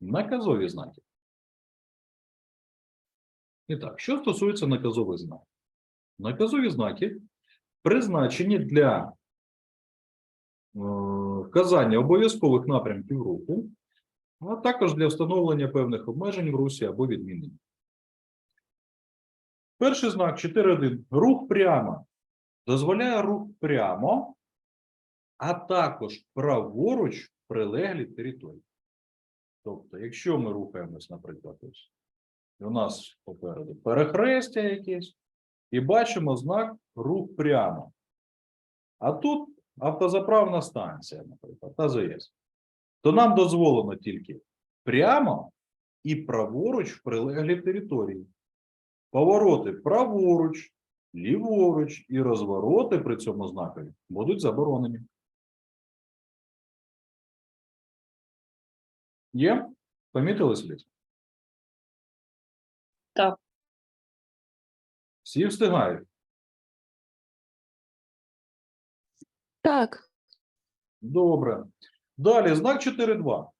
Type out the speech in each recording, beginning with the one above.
Наказові знаки. І так, що стосується наказових знаків? Наказові знаки призначені для е, вказання обов'язкових напрямків руху, а також для встановлення певних обмежень в русі або відмінень. Перший знак 4.1. Рух прямо. Дозволяє рух прямо, а також праворуч в прилеглій території. Тобто, якщо ми рухаємось, наприклад, ось, і у нас попереду перехрестя якесь, і бачимо знак рух прямо. А тут автозаправна станція, наприклад, АЗС. То нам дозволено тільки прямо і праворуч в прилеглій території. Повороти праворуч, ліворуч і розвороти при цьому знакові будуть заборонені. Є? Помітили слід? Так. Всі встигають. Так. Добре. Далі знак 4.2.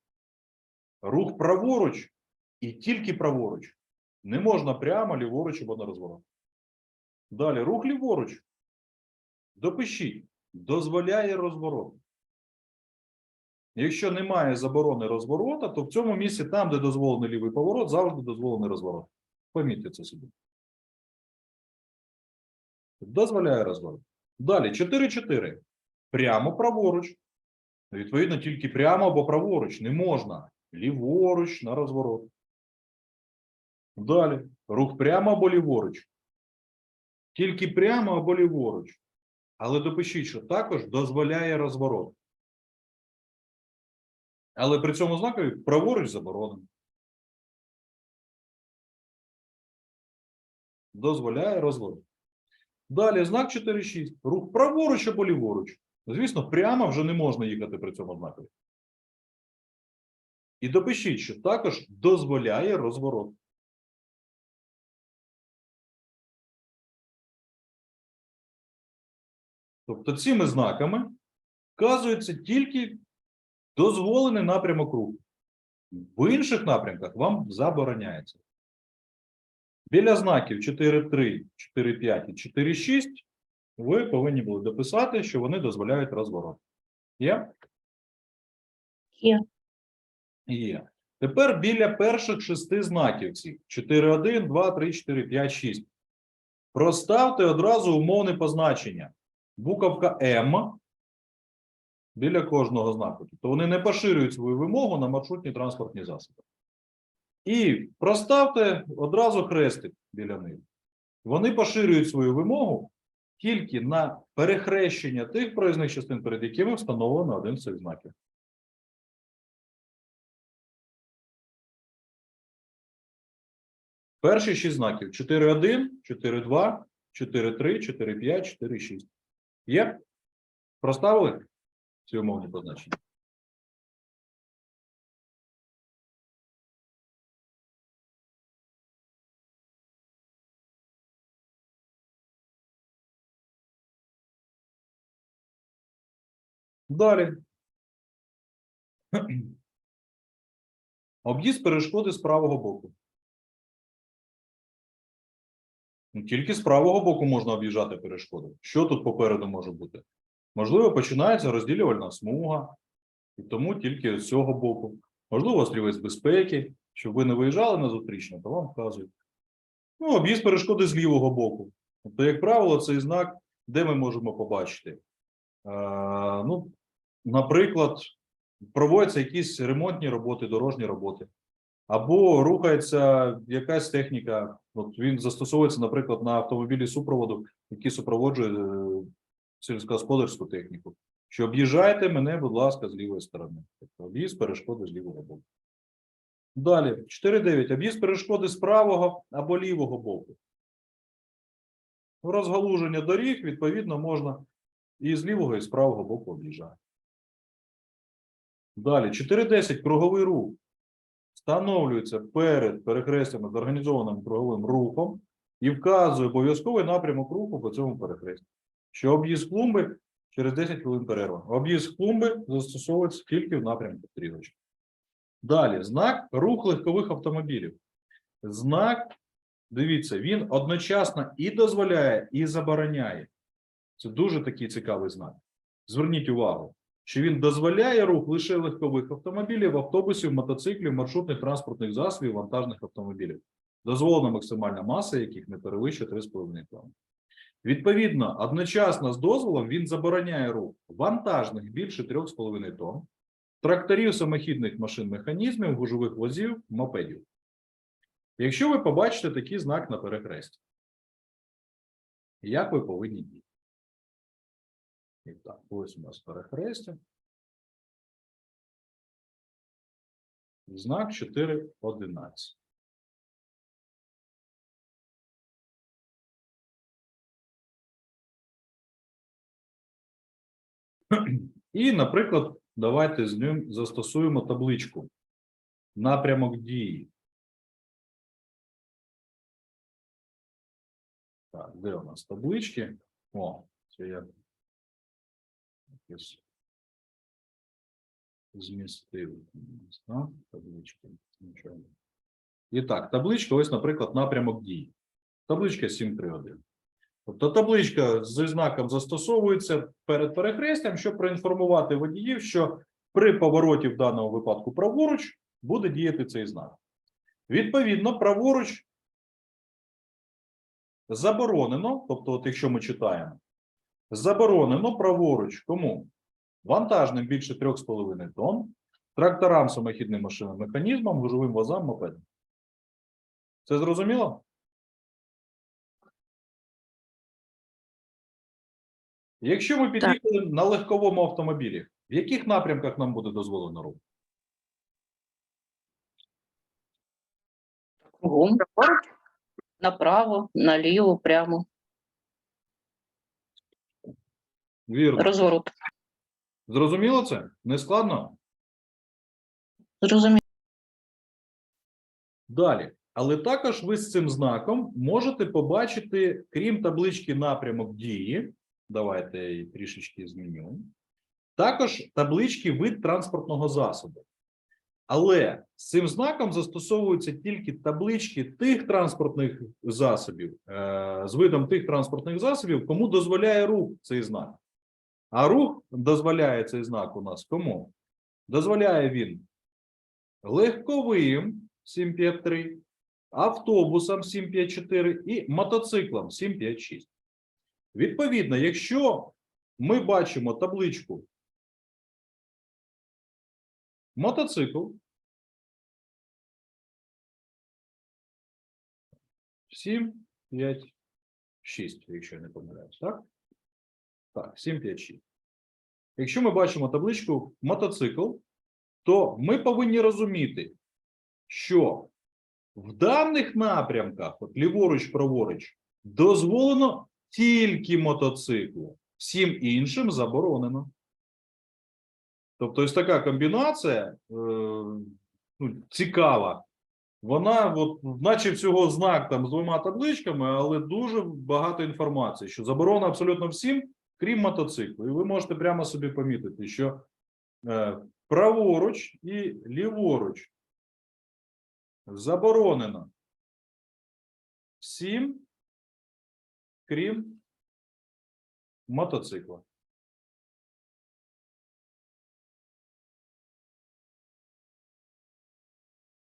Рух праворуч і тільки праворуч. Не можна прямо, ліворуч або на розворот. Далі рух ліворуч. Допишіть. Дозволяє розворот. Якщо немає заборони розворота, то в цьому місці, там, де дозволений лівий поворот, завжди дозволений розворот. Помітьте це собі. Дозволяє розворот. Далі 4.4. Прямо праворуч. Відповідно, тільки прямо або праворуч. Не можна. Ліворуч на розворот. Далі. Рух прямо або ліворуч. Тільки прямо або ліворуч. Але допишіть, що також дозволяє розворот. Але при цьому знакові праворуч заборонено. Дозволяє розворот. Далі знак 4.6. Рух праворуч або ліворуч. Звісно, прямо вже не можна їхати при цьому знакові. І допишіть, що також дозволяє розворот. Тобто цими знаками вказується тільки дозволений напрямок руху. В інших напрямках вам забороняється. Біля знаків 4.3, 4.5 і 4.6 ви повинні були дописати, що вони дозволяють розворот. Є? Є. Є. Тепер біля перших шести знаків цих 4.1, 2, 3, 4, 5, 6. Проставте одразу умовне позначення. Буковка М біля кожного знаку. Тобто вони не поширюють свою вимогу на маршрутні транспортні засоби. І проставте одразу хрестик біля них. Вони поширюють свою вимогу тільки на перехрещення тих проїзних частин, перед якими встановлено один з цих знаків. Перші шість знаків: 4.1, 4.2, 4.3, 4.5, 4.6. Є? Проставили ці умовні позначення? Далі. Об'їзд перешкоди з правого боку. Ну, Тільки з правого боку можна об'їжджати перешкоди. Що тут попереду може бути? Можливо, починається розділювальна смуга, і тому тільки з цього боку. Можливо, острівець безпеки, щоб ви не виїжджали на зустрічне, то вам вказують. Ну, об'їзд перешкоди з лівого боку. Тобто, як правило, цей знак, де ми можемо побачити? Е, ну, наприклад, проводяться якісь ремонтні роботи, дорожні роботи. Або рухається якась техніка. От він застосовується, наприклад, на автомобілі супроводу, які супроводжують е, сільськогосподарську техніку. Що об'їжджайте мене, будь ласка, з лівої сторони. Тобто об'їзд перешкоди з лівого боку. Далі, 4.9. Об'їзд перешкоди з правого або лівого боку. Розгалуження доріг, відповідно, можна і з лівого, і з правого боку об'їжджати. Далі, 4.10. Круговий рух встановлюється перед перехрестями з організованим круговим рухом і вказує обов'язковий напрямок руху по цьому перехресті. Що об'їзд клумби через 10 хвилин перерва. Об'їзд клумби застосовується тільки в напрямку стрілочки. Далі, знак рух легкових автомобілів. Знак, дивіться, він одночасно і дозволяє, і забороняє. Це дуже такий цікавий знак. Зверніть увагу, що він дозволяє рух лише легкових автомобілів, автобусів, мотоциклів, маршрутних транспортних засобів, вантажних автомобілів. Дозволена максимальна маса, яких не перевищує 3,5 тонн. Відповідно, одночасно з дозволом він забороняє рух вантажних більше 3,5 тонн, тракторів, самохідних машин, механізмів, гужових возів, мопедів. Якщо ви побачите такий знак на перехресті, як ви повинні діяти? І так, ось у нас перехрестя. Знак 4.11. І, наприклад, давайте з ним застосуємо табличку. Напрямок дії. Так, де у нас таблички? О, це я якось змістив. Так, таблички. Нічого. І так, табличка, ось, наприклад, напрямок дії. Табличка 7.3.1. Тобто табличка зі знаком застосовується перед перехрестям, щоб проінформувати водіїв, що при повороті в даному випадку праворуч буде діяти цей знак. Відповідно, праворуч заборонено, тобто, от якщо ми читаємо, заборонено праворуч кому? Вантажним більше 3,5 тонн, тракторам, самохідним машинам, механізмам, гужовим возам, мопедам. Це зрозуміло? Якщо ми під'їхали на легковому автомобілі, в яких напрямках нам буде дозволено рух? Кругом. Направо, наліво, прямо. Вірно. Розворот. Зрозуміло це? Не складно? Зрозуміло. Далі. Але також ви з цим знаком можете побачити, крім таблички напрямок дії, давайте трішечки зміню, також таблички вид транспортного засобу. Але з цим знаком застосовуються тільки таблички тих транспортних засобів, е, з видом тих транспортних засобів, кому дозволяє рух цей знак. А рух дозволяє цей знак у нас кому? Дозволяє він легковим 753, автобусам 754 і мотоциклам 756. Відповідно, якщо ми бачимо табличку мотоцикл, 7, 5, 6, якщо я не помиляюсь, так? Так, 7, 5, 6. Якщо ми бачимо табличку мотоцикл, то ми повинні розуміти, що в даних напрямках, от ліворуч, праворуч, дозволено тільки мотоциклу, всім іншим заборонено. Тобто, ось така комбінація е, ну, цікава. Вона, от, наче всього знак там з двома табличками, але дуже багато інформації, що заборона абсолютно всім, крім мотоциклу. І ви можете прямо собі помітити, що е, праворуч і ліворуч заборонено всім, крім мотоцикла.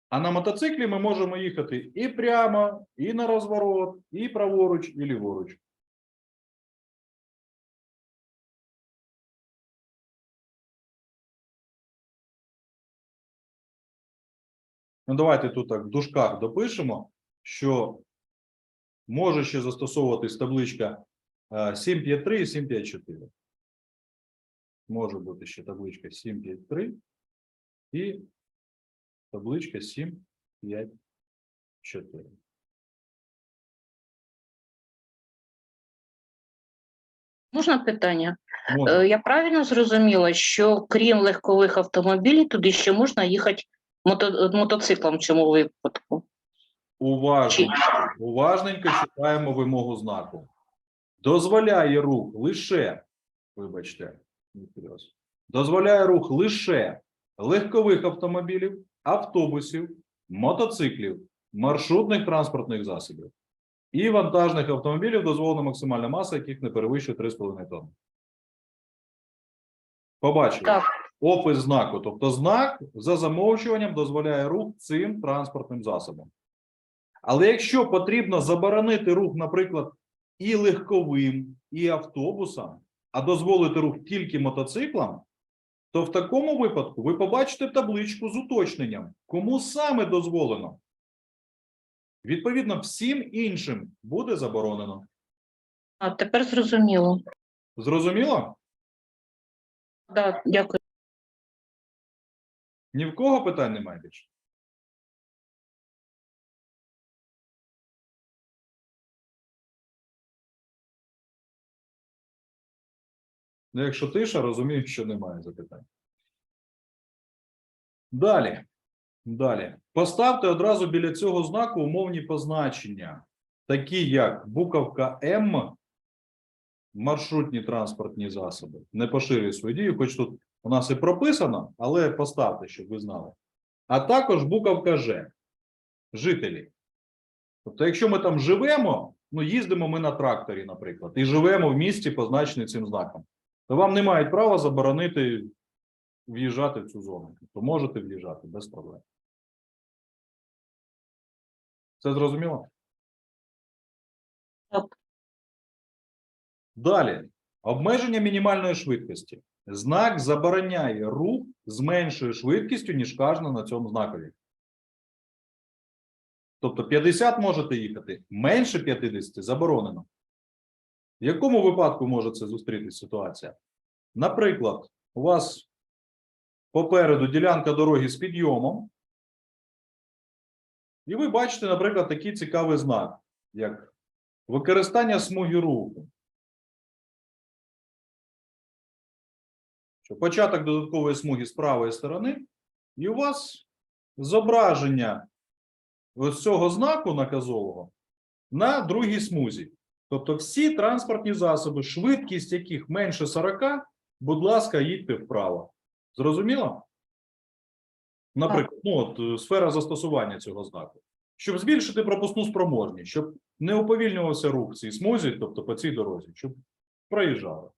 А на мотоциклі ми можемо їхати і прямо, і на розворот, і праворуч, і ліворуч. Ну, давайте тут так в дужках допишемо, що може ще застосовуватись табличка е, 753 і 754. Може бути ще табличка 753 і табличка 754. Можна питання? Може. Е, Я правильно зрозуміла, що крім легкових автомобілів, туди ще можна їхати мото... мотоциклом в цьому випадку. Уважненько, уважненько читаємо вимогу знаку. Дозволяє рух лише, вибачте, дозволяє рух лише легкових автомобілів, автобусів, мотоциклів, маршрутних транспортних засобів і вантажних автомобілів дозволена максимальна маса, яких не перевищує 3,5 тонни. Побачили? Так. Опис знаку. Тобто знак за замовчуванням дозволяє рух цим транспортним засобом. Але якщо потрібно заборонити рух, наприклад, і легковим, і автобусам, а дозволити рух тільки мотоциклам, то в такому випадку ви побачите табличку з уточненням, кому саме дозволено. Відповідно, всім іншим буде заборонено. А тепер зрозуміло. Зрозуміло? Да, дякую. Ні в кого питань немає більше. Ну, якщо тиша, розумію, що немає запитань. Далі. Далі. Поставте одразу біля цього знаку умовні позначення, такі як буковка М, маршрутні транспортні засоби. Не поширюю свою дію, хоч тут у нас і прописано, але поставте, щоб ви знали. А також буковка Ж. Жителі. Тобто, якщо ми там живемо, ну їздимо ми на тракторі, наприклад, і живемо в місті, позначений цим знаком, то вам не мають права заборонити в'їжджати в цю зону. Тобто можете в'їжджати без проблем. Це зрозуміло? Так. Далі. Обмеження мінімальної швидкості. Знак забороняє рух з меншою швидкістю, ніж кажено на цьому знакові. Тобто 50 можете їхати, менше 50 заборонено. В якому випадку може це зустрітися ситуація? Наприклад, у вас попереду ділянка дороги з підйомом, і ви бачите, наприклад, такий цікавий знак, як використання смуги руху. Що початок додаткової смуги з правої сторони, і у вас зображення ось цього знаку наказового на другій смузі. Тобто всі транспортні засоби, швидкість яких менше 40, будь ласка, їдьте вправо. Зрозуміло? Наприклад, ну, от, е, сфера застосування цього знаку. Щоб збільшити пропускну спроможність, щоб не уповільнювався рух цій смузі, тобто по цій дорозі, щоб проїжджали.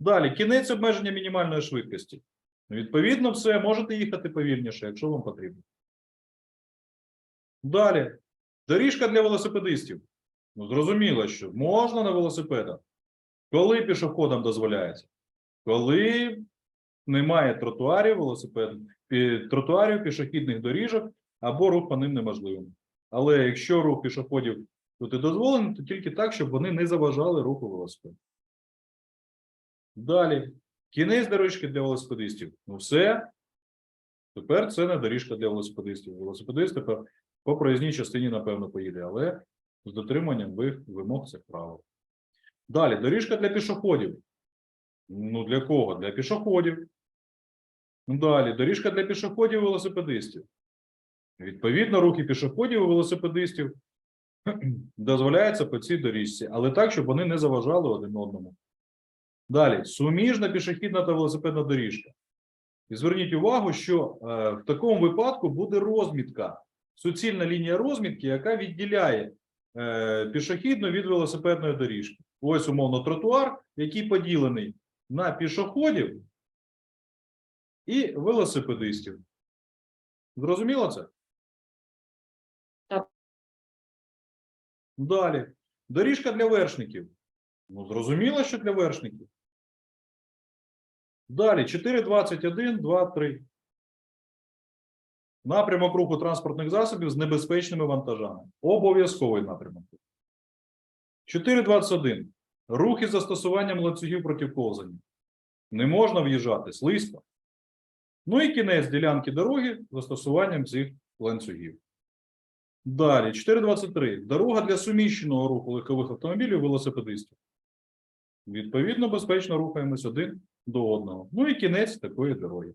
Далі, кінець обмеження мінімальної швидкості. Відповідно, все, можете їхати повільніше, якщо вам потрібно. Далі, доріжка для велосипедистів. Ну, зрозуміло, що можна на велосипедах. Коли пішоходам дозволяється? Коли немає тротуарів, велосипед, тротуарів, пішохідних доріжок або рух по ним неможливим. Але якщо рух пішоходів тут і дозволений, то тільки так, щоб вони не заважали руху велосипеду. Далі. Кінець доріжки для велосипедистів. Ну все. Тепер це не доріжка для велосипедистів. Велосипедист тепер по проїзній частині, напевно, поїде, але з дотриманням вимог цих правил. Далі, доріжка для пішоходів. Ну, для кого? Для пішоходів. Далі, доріжка для пішоходів і велосипедистів. Відповідно, рухи пішоходів і велосипедистів дозволяються по цій доріжці, але так, щоб вони не заважали один одному. Далі, суміжна пішохідна та велосипедна доріжка. І зверніть увагу, що е, в такому випадку буде розмітка, суцільна лінія розмітки, яка відділяє пішохідну від велосипедної доріжки. Ось умовно тротуар, який поділений на пішоходів і велосипедистів. Зрозуміло це? Так. Далі. Доріжка для вершників. Ну, зрозуміло, що для вершників. Далі 4.21, 2.3. Напрямок руху транспортних засобів з небезпечними вантажами. Обов'язковий напрямок. 4.21. Рухи з застосуванням ланцюгів проти ковзання. Не можна в'їжджати слизько. Ну і кінець ділянки дороги з застосуванням цих ланцюгів. Далі, 4.23. Дорога для суміщеного руху легкових автомобілів велосипедистів. Відповідно, безпечно рухаємось один до одного. Ну і кінець такої дороги.